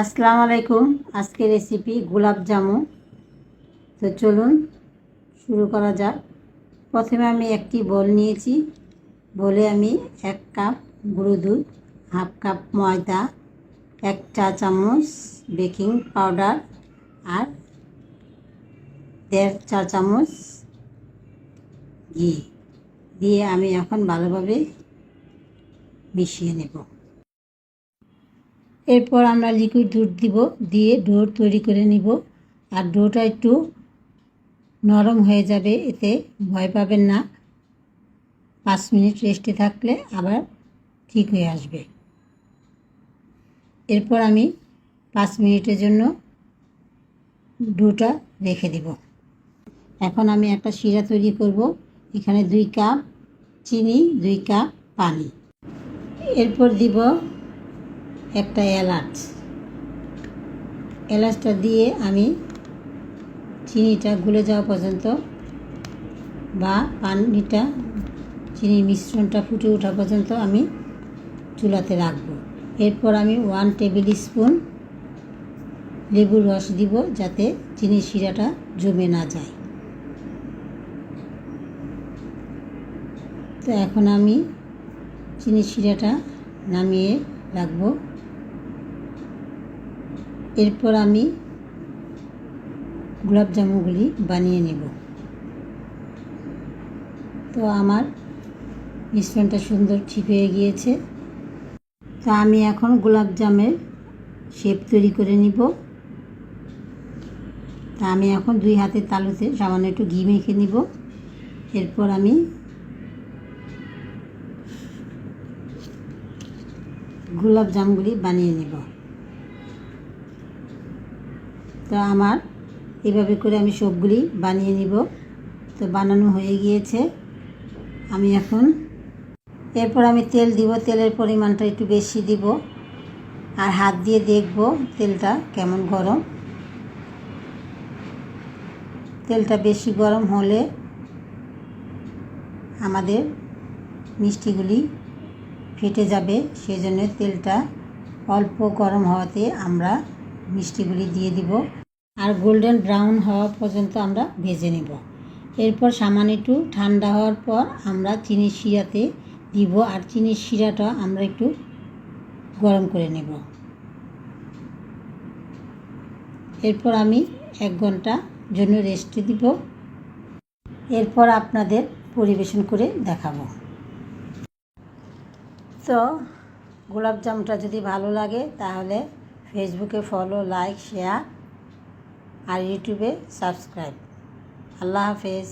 আসসালামু আলাইকুম। আজকের রেসিপি গোলাপ জামু। তো চলুন, শুরু করা যাক। প্রথমে আমি একটি বোল নিয়েছি। বলে আমি এক কাপ গুঁড়ো দুধ, হাফ কাপ ময়দা, এক চা চামচ বেকিং পাউডার আর দেড় চা চামচ ঘি। দিয়ে আমি এখন ভালোভাবে মিশিয়ে নেব। এরপর আমরা লিকুইড দুধ দিব, দিয়ে ডো তৈরি করে নিব। আর ডোটা একটু নরম হয়ে যাবে, এতে ভয় পাবেন না। পাঁচ মিনিট রেস্টে থাকলে আবার ঠিক হয়ে আসবে। এরপর আমি পাঁচ মিনিটের জন্য ডোটা রেখে দেব। এখন আমি একটা শিরা তৈরি করব। এখানে দুই কাপ চিনি, দুই কাপ পানি। এরপর দিব একটা এলাচ। এলাচটা দিয়ে আমি চিনিটা গুলে যাওয়া পর্যন্ত বা পানিটা, চিনির মিশ্রণটা ফুটে ওঠা পর্যন্ত আমি চুলাতে রাখব। এরপর আমি ওয়ান টেবিল স্পুন লেবুর রস দিব যাতে চিনির শিরাটা জমে না যায়। তো এখন আমি চিনির শিরাটা নামিয়ে রাখব। এরপর আমি গোলাপ জামুগুলি বানিয়ে নেব। তো আমার মিশ্রণটা সুন্দর ঠিক হয়ে গিয়েছে। তো আমি এখন গোলাপ জামের শেপ তৈরি করে নিব। তা আমি এখন দুই হাতের তালুতে সামান্য একটু ঘি মেখে নিব। এরপর আমি গোলাপ জামগুলি বানিয়ে নেব। তো আমার এভাবে করে আমি সবগুলি বানিয়ে নিব। তো বানানো হয়ে গিয়েছে। আমি এখন এরপর আমি তেল দিব। তেলের পরিমাণটা একটু বেশি দিব আর হাত দিয়ে দেখব তেলটা কেমন গরম। তেলটা বেশি গরম হলে আমাদের মিষ্টিগুলি ফেটে যাবে। সেজন্য তেলটা অল্প গরম হওয়াতে আমরা মিষ্টিগুলি দিয়ে দিব। আর গোল্ডেন ব্রাউন হওয়া পর্যন্ত আমরা ভেজে নেব। এরপর সামান্য একটু ঠান্ডা হওয়ার পর আমরা চিনির শিরাতে দিব আর চিনির শিরাটা আমরা একটু গরম করে নেব। এরপর আমি এক ঘণ্টা জন্য রেস্টে দিব। এরপর আপনাদের পরিবেশন করে দেখাবো। তো, গোলাপ জামটা যদি ভালো লাগে তাহলে ফেসবুকে ফলো লাইক শেয়ার আর ইউটিউবে সাবস্ক্রাইব আল্লাহ হাফেজ